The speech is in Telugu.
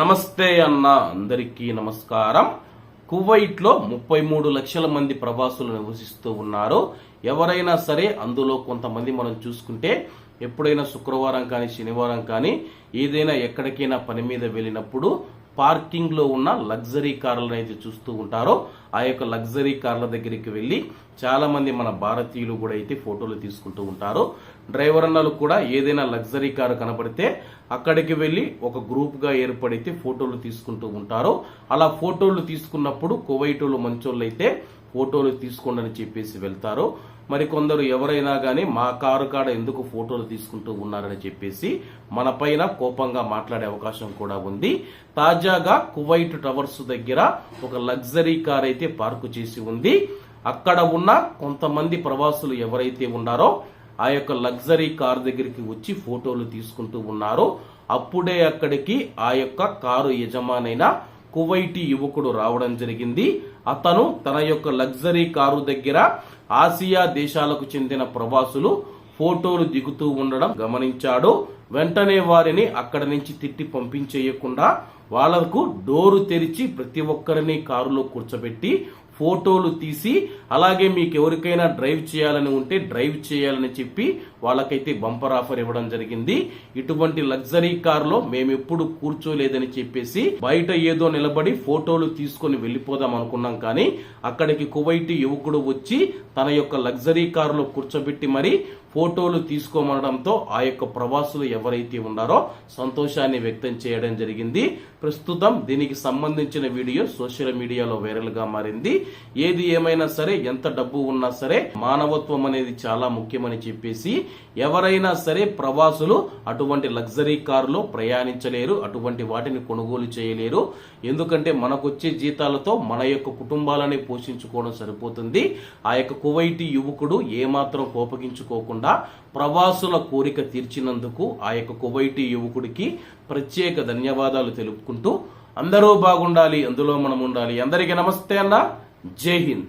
నమస్తే అన్న అందరికీ నమస్కారం. కువైట్లో ముప్పై మూడు లక్షల మంది ప్రవాసులు నివసిస్తూ ఉన్నారు. ఎవరైనా సరే అందులో కొంతమంది మనం చూసుకుంటే ఎప్పుడైనా శుక్రవారం కానీ శనివారం కానీ ఏదైనా ఎక్కడికైనా పని మీద వెళ్ళినప్పుడు పార్కింగ్లో ఉన్న లగ్జరీ కార్లను అయితే చూస్తూ ఉంటారో. ఆ యొక్క లగ్జరీ కార్ల దగ్గరికి వెళ్ళి చాలామంది మన భారతీయులు కూడా అయితే ఫోటోలు తీసుకుంటూ ఉంటారు. డ్రైవర్ అన్నలు కూడా ఏదైనా లగ్జరీ కారు కనపడితే అక్కడికి వెళ్ళి ఒక గ్రూప్గా ఏర్పడితే ఫోటోలు తీసుకుంటూ ఉంటారు. అలా ఫోటోలు తీసుకున్నప్పుడు కువైటోలు మంచోళ్ళు అయితే ఫోటోలు తీసుకోండి అని చెప్పేసి వెళ్తారు. మరి కొందరు ఎవరైనా కానీ మా కారు కాడ ఎందుకు ఫోటోలు తీసుకుంటూ ఉన్నారని చెప్పేసి మన పైన కోపంగా మాట్లాడే అవకాశం కూడా ఉంది. తాజాగా కువైట్ టవర్స్ దగ్గర ఒక లగ్జరీ కార్ అయితే పార్కు చేసి ఉంది. అక్కడ ఉన్న కొంతమంది ప్రవాసులు ఎవరైతే ఉన్నారో ఆ యొక్క లగ్జరీ కార్ దగ్గరికి వచ్చి ఫోటోలు తీసుకుంటూ ఉన్నారు అప్పుడే అక్కడికి ఆ యొక్క కారు యజమానైన కువైటీ యువకుడు రావడం జరిగింది. అతను తన యొక్క లగ్జరీ కారు దగ్గర ఆసియా దేశాలకు చెందిన ప్రవాసులు ఫోటోలు దిగుతూ ఉండడం గమనించాడు. వెంటనే వారిని అక్కడి నుంచి తిట్టి పంపించేయకుండా వాళ్ళకు డోరు తెరిచి ప్రతి ఒక్కరిని కారులో కూర్చోబెట్టి ఫోటోలు తీసి అలాగే మీకు ఎవరికైనా డ్రైవ్ చేయాలని ఉంటే డ్రైవ్ చేయాలని చెప్పి వాళ్ళకైతే బంపర్ ఆఫర్ ఇవ్వడం జరిగింది. ఇటువంటి లగ్జరీ కారులో మేము ఎప్పుడు కూర్చోలేదని చెప్పేసి బయట ఏదో నిలబడి ఫోటోలు తీసుకొని వెళ్ళిపోదాం అనుకున్నాం కానీ అక్కడికి కువైటు యువకుడు వచ్చి తన యొక్క లగ్జరీ కారులో కూర్చోబెట్టి మరి ఫోటోలు తీసుకోమనడంతో ఆ యొక్క ప్రవాసులు ఎవరైతే ఉన్నారో సంతోషాన్ని వ్యక్తం చేయడం జరిగింది. ప్రస్తుతం దీనికి సంబంధించిన వీడియో సోషల్ మీడియాలో వైరల్గా మారింది. ఏది ఏమైనా సరే ఎంత డబ్బు ఉన్నా సరే మానవత్వం అనేది చాలా ముఖ్యమని చెప్పేసి ఎవరైనా సరే ప్రవాసులు అటువంటి లగ్జరీ కారులో ప్రయాణించలేరు అటువంటి వాటిని కొనుగోలు చేయలేరు. ఎందుకంటే మనకొచ్చే జీతాలతో మన యొక్క కుటుంబాలని పోషించుకోవడం సరిపోతుంది. ఆ యొక్క కువైటీ యువకుడు ఏమాత్రం కోపగించుకోకుండా ప్రవాసుల కోరిక తీర్చినందుకు ఆ యొక్క కువైటీ యువకుడికి ప్రత్యేక ధన్యవాదాలు తెలుపుకుంటూ అందరూ బాగుండాలి అందులో మనం ఉండాలి అందరికీ నమస్తే అన్న. జై హింద్.